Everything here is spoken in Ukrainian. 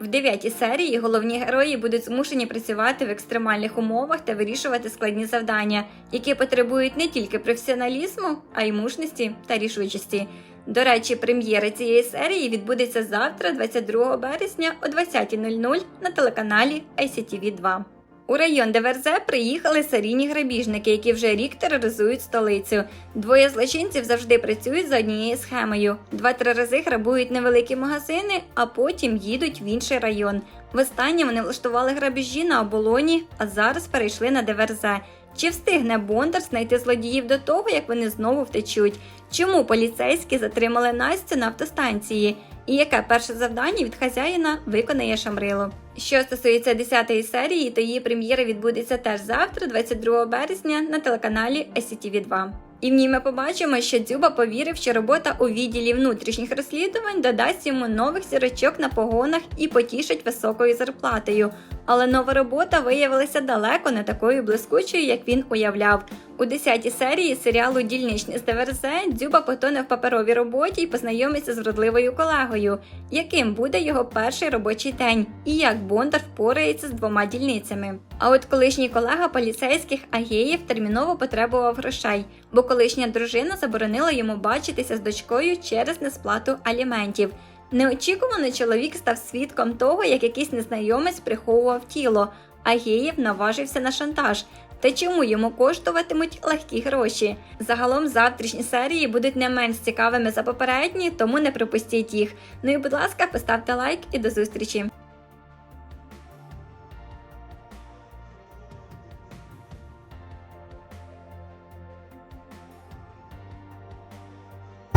В дев'ятій серії головні герої будуть змушені працювати в екстремальних умовах та вирішувати складні завдання, які потребують не тільки професіоналізму, а й мужності та рішучості. До речі, прем'єра цієї серії відбудеться завтра, 22 березня о 20.00 на телеканалі ICTV 2. У район Деверзе приїхали серійні грабіжники, які вже рік тероризують столицю. Двоє злочинців завжди працюють за однією схемою. Два-три рази грабують невеликі магазини, а потім їдуть в інший район. Востаннє вони влаштували грабежі на оболоні, а зараз перейшли на Деверзе. Чи встигне Бондар знайти злодіїв до того, як вони знову втечуть? Чому поліцейські затримали Настю на автостанції? І яке перше завдання від хазяїна виконає Шамрило? Що стосується 10-ї серії, то її прем'єра відбудеться теж завтра, 22 березня, на телеканалі SCTV 2. І в ній ми побачимо, що Дзюба повірив, що робота у відділі внутрішніх розслідувань додасть йому нових зірочок на погонах і потішить високою зарплатою. Але нова робота виявилася далеко не такою блискучою, як він уявляв. У 10-й серії серіалу Дільничний з Деверзе Дзюба потоне в паперовій роботі і познайомиться з вродливою колегою, яким буде його перший робочий день, і як Бондар впорається з двома дільницями. А от колишній колега поліцейських Агеєв терміново потребував грошей, бо колишня дружина заборонила йому бачитися з дочкою через несплату аліментів. Неочікувано чоловік став свідком того, як якийсь незнайомець приховував тіло, а Геєв наважився на шантаж. Та чому йому коштуватимуть легкі гроші? Загалом завтрашні серії будуть не менш цікавими за попередні, тому не пропустіть їх. Ну і будь ласка, поставте лайк і до зустрічі!